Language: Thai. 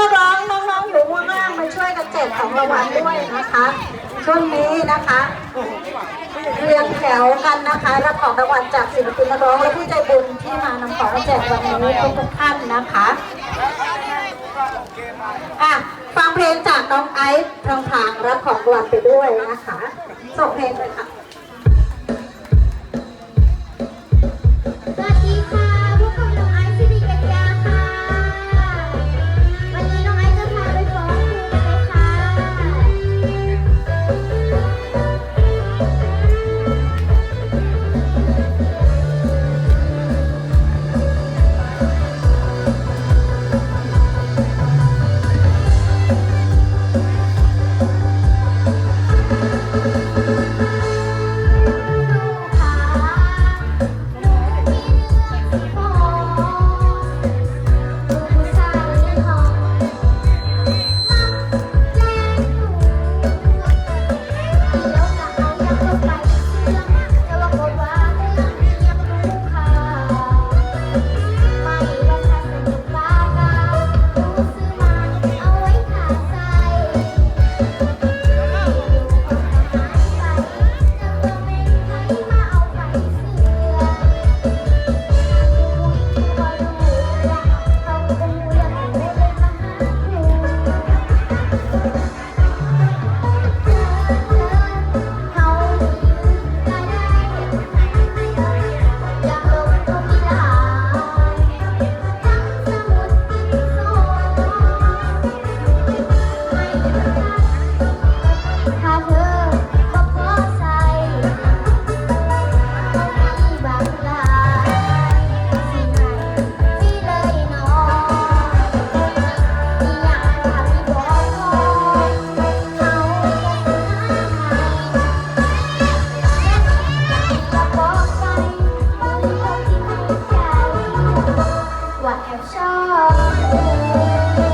นักร้องน้องๆอยู่ข้างล่างมาช่วยกันแจกของรางวัลด้วยนะคะ ช่วงนี้นะคะเรียงแถวกันนะคะรับของรางวัลจากศิลปินนักร้องและผู้ใจบุญที่มานำของมาแจกวันนี้ทุกท่านนะคะอะฟังเพลงจากน้องไอซ์ทางทางรับของรางวัลไปด้วยนะคะส่งเพลงเลยค่ะ Thank you. แอบชอบ